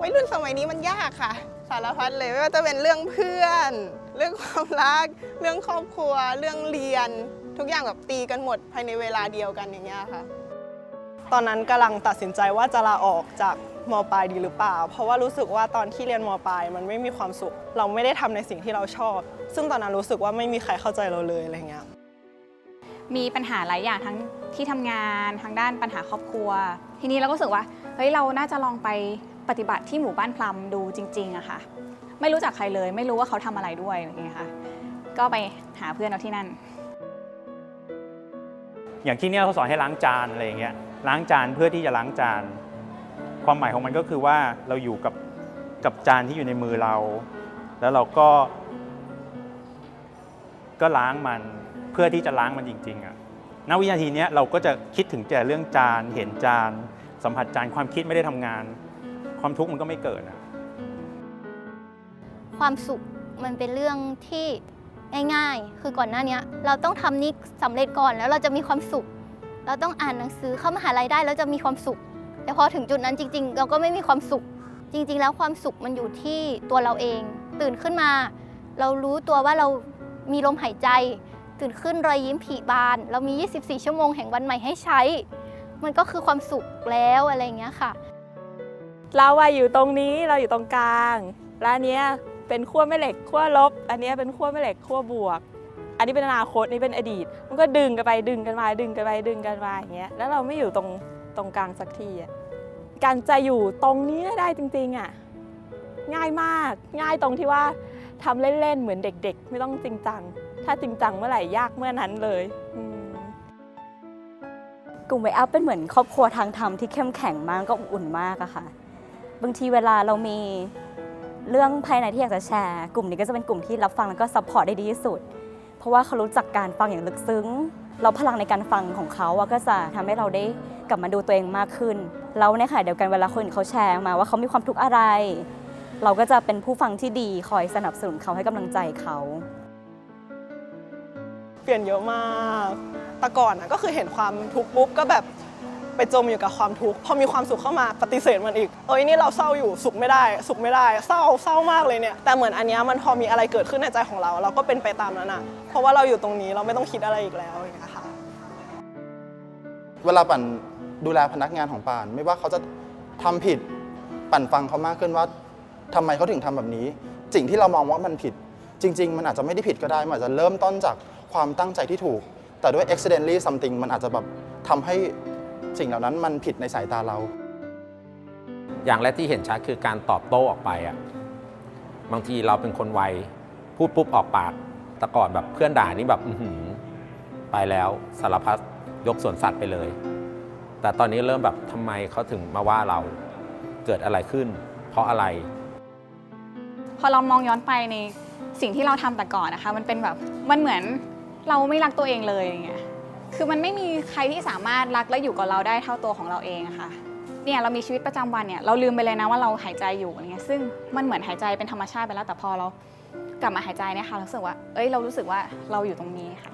วัยรุ่นสมัยนี้มันยากค่ะ สารพัดเลยไม่ว่าจะเป็นเรื่องเพื่อน เรื่องความรัก เรื่องครอบครัว เรื่องเรียน ทุกอย่างแบบตีกันหมดภายในเวลาเดียวกันอย่างเงี้ยค่ะ ตอนนั้นกำลังตัดสินใจว่าจะลาออกจากมปลายดีหรือเปล่า เพราะว่ารู้สึกว่าตอนที่เรียนมปลายมันไม่มีความสุข เราไม่ได้ทำในสิ่งที่เราชอบ ซึ่งตอนนั้นรู้สึกว่าไม่มีใครเข้าใจเราเลยอะไรเงี้ยมีปัญหาหลายอย่างทั้งที่ทำงานทางด้านปัญหาครอบครัว ทีนี้เราก็รู้สึกว่าเฮ้ยเราน่าจะลองไป ปฏิบัติที่หมู่บ้านพลัมดูจริงๆอะค่ะ ไม่รู้จักใครเลย ไม่รู้ว่าเขาทำอะไรด้วยอย่างเงี้ยค่ะก็ไปหาเพื่อนเอาที่นั่น อย่างที่เนี่ยเขาสอนให้ล้างจานอะไรอย่างเงี้ยล้างจานเพื่อที่จะล้างจาน ความหมายของมันก็คือว่าเราอยู่กับกับจานที่อยู่ในมือเรา แล้วเราก็ ก็ล้างมันเพื่อที่จะล้างมันจริง ๆอะณวินาทีเนี้ยเราก็จะคิดถึงแต่เรื่องจานเห็นจาน สัมผัสจานความคิดไม่ได้ทำงาน ความทุกข์มันก็ไม่เกิดอะความสุขมันเป็นเรื่องที่ง่ายๆ คือก่อนหน้านี้เราต้องทำนี้สำเร็จก่อนแล้วเราจะมีความสุข เราต้องอ่านหนังสือเข้ามหาลัยได้แล้วจะมีความสุข แต่พอถึงจุดนั้นจริง ๆ เราก็ไม่มีความสุข จริง ๆ แล้วความสุขมันอยู่ที่ตัวเราเอง ตื่นขึ้นมา เรารู้ตัวว่าเรามีลมหายใจ ตื่นขึ้นรอยยิ้มผีบาน เรามี 24 ชั่วโมงแห่งวันใหม่ให้ใช้ มันก็คือความสุขแล้วอะไรอย่างเงี้ยค่ะ เราอะอยู่ตรงนี้เราอยู่ตรงกลางแล้วอันเนี้ยเป็นขั้วแม่เหล็กขั้วลบ อันเนี้ยเป็นขั้วแม่เหล็กขั้วบวก อันนี้เป็นอนาคตนี่เป็นอดีต มันก็ดึงกันไปดึงกันมาดึงกันไปดึงกันมาอย่างเงี้ยแล้วเราไม่อยู่ตรงตรงกลางสักทีอะการจะอยู่ตรงนี้ได้จริงๆอะง่ายมากง่ายตรงที่ว่าทำเล่นๆเหมือนเด็ก ๆ ไม่ต้องจริงจัง ถ้าจริงจังเมื่อไหร่ยากเมื่อนั้นเลยกลุ่มไวอัพเป็นเหมือนครอบครัวทางธรรมที่เข้มแข็งมากก็อบอุ่นมากอะค่ะ บางทีเวลาเรามีเรื่องภายในที่อยากจะแชร์ กลุ่มนี้ก็จะเป็นกลุ่มที่รับฟังแล้วก็ซัพพอร์ตได้ดีที่สุด เพราะว่าเขารู้จักการฟังอย่างลึกซึ้ง เราพลังในการฟังของเขาก็จะทำให้เราได้กลับมาดูตัวเองมากขึ้น แล้วในขณะเดียวกันเวลาคนอื่นเขาแชร์มาว่าเขามีความทุกข์อะไร เราก็จะเป็นผู้ฟังที่ดีคอยสนับสนุนเขาให้กำลังใจเขาเปลี่ยนเยอะมาก แต่ก่อนก็คือเห็นความทุกข์ปุ๊บก็แบบ ไปจมอยู่กับความทุกข์พอมีความสุขเข้ามาปฏิเสธมันอีก เอ้ยนี่เราเศร้าอยู่สุขไม่ได้ สุขไม่ได้ เศร้าเศร้ามากเลยเนี่ยแต่เหมือนอันนี้มันพอมีอะไรเกิดขึ้นในใจของเรา เราก็เป็นไปตามนั้นอะเพราะว่าเราอยู่ตรงนี้เราไม่ต้องคิดอะไรอีกแล้วอย่างเงี้ยค่ะเวลาปั่นดูแลพนักงานของป่าน ไม่ว่าเขาจะทำผิดปั่นฟังเขามากขึ้นว่าทำไมเขาถึงทำแบบนี้ สิ่งที่เรามองว่ามันผิด จริง ๆ มันอาจจะไม่ได้ผิดก็ได้มันอาจจะเริ่มต้นจากความตั้งใจที่ถูก แต่ด้วย accidentally something มันอาจจะแบบทำให้ สิ่งเหล่านั้นมันผิดในสายตาเรา อย่างแรกที่เห็นชัดคือการตอบโต้ออกไปอะบางทีเราเป็นคนไวพูดปุ๊บออกปากแต่ก่อนแบบเพื่อนด่านี่แบบอือหือไปแล้วสารพัดยกสวนสัตว์ไปเลย แต่ตอนนี้เริ่มแบบทำไมเขาถึงมาว่าเราเกิดอะไรขึ้น เพราะอะไร พอเรามองย้อนไปในสิ่งที่เราทำแต่ก่อนนะคะ มันเป็นแบบมันเหมือนเราไม่รักตัวเองเลยอย่างเงี้ย คือมันไม่มีใครที่สามารถรักและอยู่กับเราได้เท่าตัวของเราเองอะค่ะ เนี่ยเรามีชีวิตประจำวันเนี่ยเราลืมไปเลยนะว่าเราหายใจอยู่อะไรเงี้ยซึ่งมันเหมือนหายใจเป็นธรรมชาติไปแล้วแต่พอเรากลับมาหายใจเนี่ยค่ะรู้สึกว่า เอ้ยเรารู้สึกว่าเราอยู่ตรงนี้ค่ะ